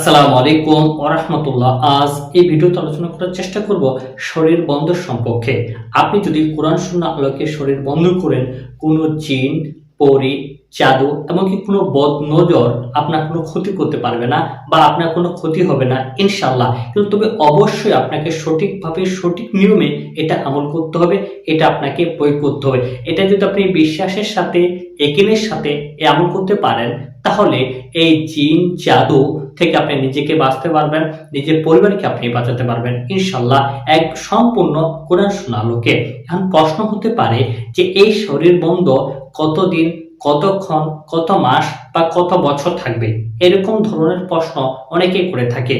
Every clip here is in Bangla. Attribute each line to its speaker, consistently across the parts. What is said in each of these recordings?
Speaker 1: আসসালামু আলাইকুম ওরহমতুল্লাহ আজ এই ভিডিওতে আলোচনা করার চেষ্টা করব শরীর বন্ধ সম্পর্কে। আপনি যদি কোরআন শূন্য আলোকে শরীর বন্ধ করেন, কোনো জিন, পরি, জাদু এমনকি কোনো বদ নজর আপনার কোনো ক্ষতি করতে পারবে না বা আপনার কোনো ক্ষতি হবে না ইনশাল্লাহ কিন্তু তবে অবশ্যই আপনাকে সঠিকভাবে, সঠিক নিয়মে এটা আমল করতে হবে, এটা আপনাকে প্রয়োগ করতে হবে। এটা যদি আপনি বিশ্বাসের সাথে একিনের সাথে আমল করতে পারেন তাহলে এই জিন জাদু থেকে আপনি নিজেকে বাঁচতে পারবেন, নিজের পরিবারকে আপনি বাঁচাতে পারবেন। ইনশাল্লাহ এক সম্পূর্ণ কোরআন শোনা লোকে এখন প্রশ্ন হতে পারে যে এই শরীর বন্ধ কতদিন কতক্ষণ, কত মাস বা কত বছর থাকবে? এরকম ধরনের প্রশ্ন অনেকেই করে থাকে।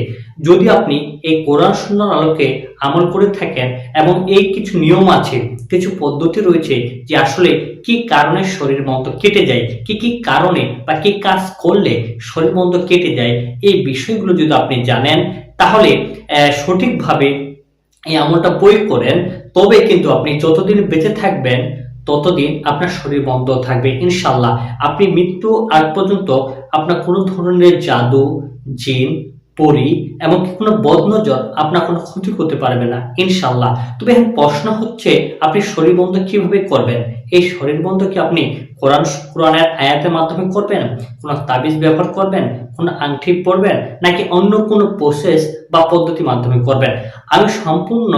Speaker 1: যদি আপনি এই কোরআন শূন্যর আলোকে আমল করে থাকেন এবং এই কিছু নিয়ম আছে, কিছু পদ্ধতি রয়েছে যে আসলে কি কারণে শরীর মন্দ কেটে যায়, কি কি কারণে বা কি কাজ করলে শরীর মন্দ কেটে যায়, এই বিষয়গুলো যদি আপনি জানেন, তাহলে সঠিকভাবে এই আমলটা প্রয়োগ করেন, তবে কিন্তু আপনি যতদিন বেঁচে থাকবেন ততদিন আপনার শরীর বন্ধ থাকবে ইনশাল্লাহ আপনি মৃত্যু আগ পর্যন্ত আপনার কোনো ধরনের জাদু, জিন, পরি, এমনকি কোনো বদনজর আপনার কোনো ক্ষতি করতে পারবে না ইনশাল্লাহ তবে এখন প্রশ্ন হচ্ছে, আপনি শরীর বন্ধ কীভাবে করবেন? এই শরীর বন্ধ কি আপনি কোরআন, কোরআনের আয়াতের মাধ্যমে করবেন? কোনো তাবিজ ব্যবহার করবেন? কোনো আংটি পরবেন? নাকি অন্য কোনো প্রসেস বা পদ্ধতির মাধ্যমে করবেন? আমি সম্পূর্ণ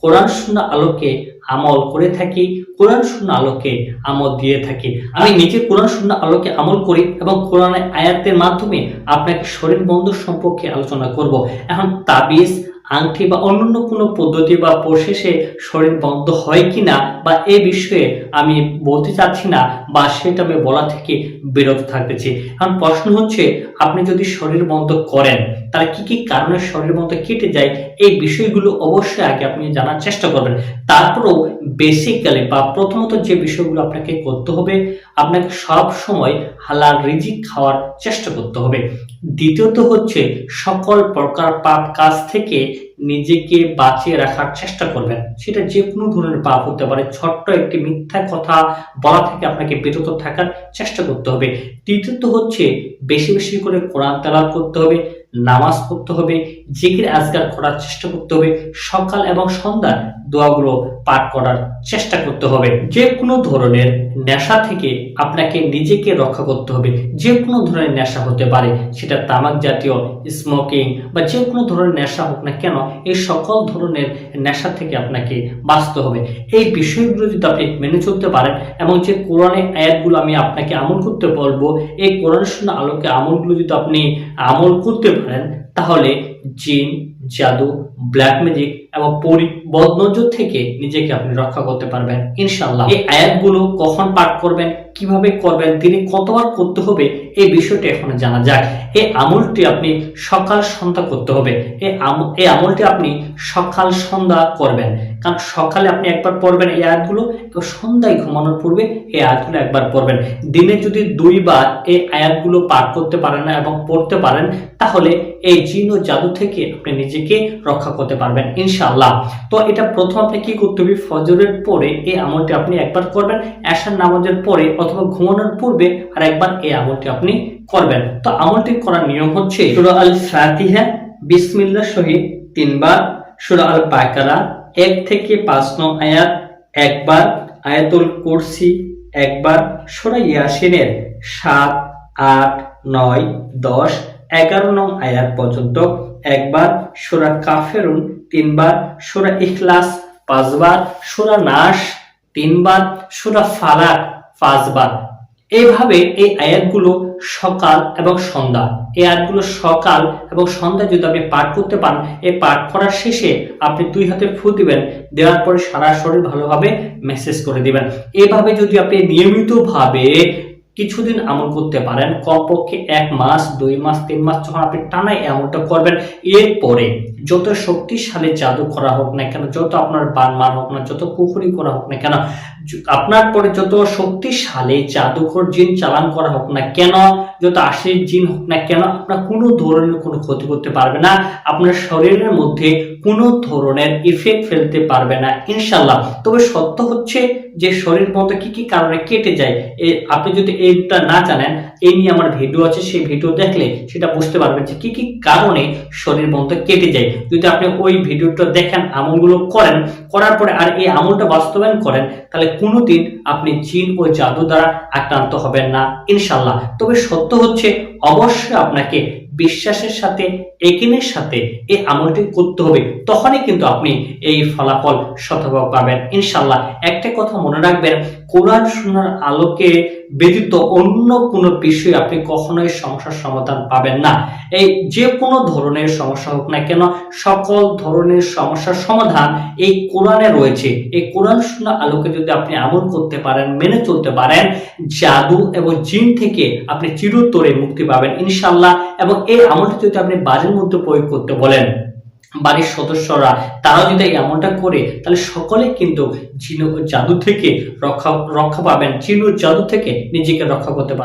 Speaker 1: কোরআন শূন্য আলোকে আমল করে থাকি, কোরআন শূন্য আলোকে আমল দিয়ে থাকি। আমি নিজে কোরআন শূন্য আলোকে আমল করি এবং কোরআন আয়াতের মাধ্যমে আপনাকে শরীর বন্ধ সম্পর্কে আলোচনা করব। এখন তাবিজ, আংটি বা অন্যান্য কোনো পদ্ধতি বা প্রসেসে শরীর বন্ধ হয় কিনা বা এ বিষয়ে আমি বলতে চাচ্ছি না বা সেটা আমি বলা থেকে বিরত থাকতেছি এখন প্রশ্ন হচ্ছে, আপনি যদি শরীর বন্ধ করেন তাহলে কি কি কারণে শরীরের বন্ধ কেটে যায়, এই বিষয়গুলো অবশ্যই আগে আপনি জানার চেষ্টা করবেন। তারপরেও বেসিক্যালি বা প্রথমত যে বিষয়গুলো আপনাকে করতে হবে, আপনাকে সব সময় হালাল রিজিক খাওয়ার চেষ্টা করতে হবে। দ্বিতীয়ত হচ্ছে সকল প্রকার পাপ কাজ থেকে নিজেকে বাঁচিয়ে রাখার চেষ্টা করবেন। সেটা যে কোনো ধরনের পাপ হতে পারে, ছোট্ট একটি মিথ্যা কথা বলা থেকে আপনাকে বিরত থাকার চেষ্টা করতে হবে। তৃতীয়ত হচ্ছে বেশি বেশি করে কোরআন তেলাওয়াত করতে হবে। নামাজ পড়তে হবে, জিকির, আজগার করার চেষ্টা করতে হবে, সকাল এবং সন্ধ্যার দোয়াগুলো পাঠ করার চেষ্টা করতে হবে। যে কোনো ধরনের নেশা থেকে আপনাকে নিজেকে রক্ষা করতে হবে। যে কোনো ধরনের নেশা হতে পারে, সেটা তামাক জাতীয় স্মোকিং বা যে কোনো ধরনের নেশা হোক না কেন, এই সকল ধরনের নেশা থেকে আপনাকে বাঁচতে হবে। এই বিষয়গুলো যদি আপনি মেনে চলতে পারেন এবং যে কোরআনের আয়াতগুলো আমি আপনাকে আমল করতে বলব, এই কোরআন শূন্য আলোকে আমলগুলো যদি আপনি আমল করতে পারেন তাহলে জিন জাদু ব্ল্যাক ম্যাজিক এবং বদনজর থেকে নিজেকে আপনি রক্ষা করতে পারবেন ইনশাল্লাহ এই আয়াতগুলো কখন পাঠ করবেন, কীভাবে করবেন, তিনি কতবার করতে হবে, এই বিষয়টি এখন জানা যাক। এই আমলটি আপনি সকাল সন্ধ্যা করতে হবে। এই আম- এই আমলটি আপনি সকাল সন্ধ্যা করবেন। কারণ সকালে আপনি একবার পড়বেন এই আয়াতগুলো, এবং সন্ধ্যায় ঘুমানোর পূর্বে এই আয়াতগুলো একবার পড়বেন। দিনে যদি দুইবার এই আয়াতগুলো পাঠ করতে পারেন না এবং পড়তে পারেন, তাহলে এই জিন জাদু থেকে আপনি নিজেকে রক্ষা করতে পারবেন, ইনশাআল্লাহ। তো এটা প্রথম আপনি কি করতে হবে, ফজরের পরে এই আমলটি আপনি একবার করবেন, এশার নামাজের পরে অথবা ঘুমানোর পূর্বে আর একবার এই আমলটি আপনি করবেন। তো আমলটি করার নিয়ম হচ্ছে সূরা আল ফাতিহা বিসমিল্লাহ শহীদ তিনবার, সূরা আল বাকারা এক থেকে পাঁচ নং আয়াত একবার, আয়াতুল কুরসি একবার, সূরা ইয়াসিনের সাত, আট, নয়, দশ, এগারো নং আয়াত পর্যন্ত একবার সূরা কাফেরুন, তিনবার সূরা ইখলাস, পাঁচবার সূরা নাস তিনবার সূরা ফালাক, পাঁচবার। এইভাবে এই আয়াতগুলো সকাল এবং সন্ধ্যা। এই আয়াতগুলো সকাল এবং সন্ধ্যা যদি আপনি পাঠ করতে পারেন, এই পাঠ করার শেষে আপনি দুই হাতে ফু দিবেন, দেওয়ার পরে সারা শরীর ভালোভাবে মেসেজ করে দিবেন। এভাবে যদি আপনি নিয়মিতভাবে কিছুদিন আমল করতে পারেন, কমপক্ষে এক মাস, দুই মাস, তিন মাস, যখন আপনি টানাই অ্যামাউন্টটা করবেন, এরপরে যত শক্তিশালী জাদু করা হোক না কেন, যত আপনার বান মার হোক না, যত পুকুরি করা হোক না কেন আপনার পরে যত শক্তিশালী জাদুঘর জিন চালান করা হোক না কেন, যত আশির জিন হোক না কেন, আপনার কোনো ধরনের কোনো ক্ষতি করতে পারবে না, আপনার শরীরের মধ্যে কোনো ধরনের ইফেক্ট ফেলতে পারবে না ইনশাল্লাহ তবে সত্য হচ্ছে যে শরীর মতো কি কি কারণে কেটে যায় আপনি যদি এইটা না জানেন, এই নিয়ে আমার ভিডিও আছে, সেই ভিডিও দেখলে সেটা বুঝতে পারবেন যে কি কি কারণে শরীর মতো কেটে যায়। যদি আপনি ওই ভিডিওটা দেখেন, আমলগুলো করেন, করার পরে আর এই আমলটা বাস্তবায়ন করেন, তাহলে কোনোদিন আপনি জিন ও জাদু দ্বারা আক্রান্ত হবেন না ইনশাল্লাহ তবে সত্য হচ্ছে, অবশ্যই আপনাকে বিশ্বাসের সাথে একিনের সাথে এই আমলটি করতে হবে। তখনই কিন্তু আপনি এই ফলাফল শতভাগ পাবেন ইনশাল্লাহ একটা কথা মনে রাখবেন কোরআন শোনার আলোকে ব্যতীত অন্য কোনো বিষয়ে আপনি কখনোই সমস্যার সমাধান পাবেন না। এই যে কোনো ধরনের সমস্যা হোক না কেন, সকল ধরনের সমস্যার সমাধান এই কোরআনে রয়েছে। এই কোরআন শোনা আলোকে যদি আপনি আমল করতে পারেন, মেনে চলতে পারেন, জাদু এবং জিন থেকে আপনি চিরতরে মুক্তি পাবেন ইনশাল্লাহ এবং এই আমলটি যদি আপনি বাড়ির মধ্যে প্রয়োগ করতে বলেন বাড়ির সদস্যরা, তারাও যদি এমনটা করে, তাহলে সকলে কিন্তু জিন জাদু থেকে রক্ষা রক্ষা পাবেন। জিন জাদু থেকে নিজেকে রক্ষা করতে পারবেন।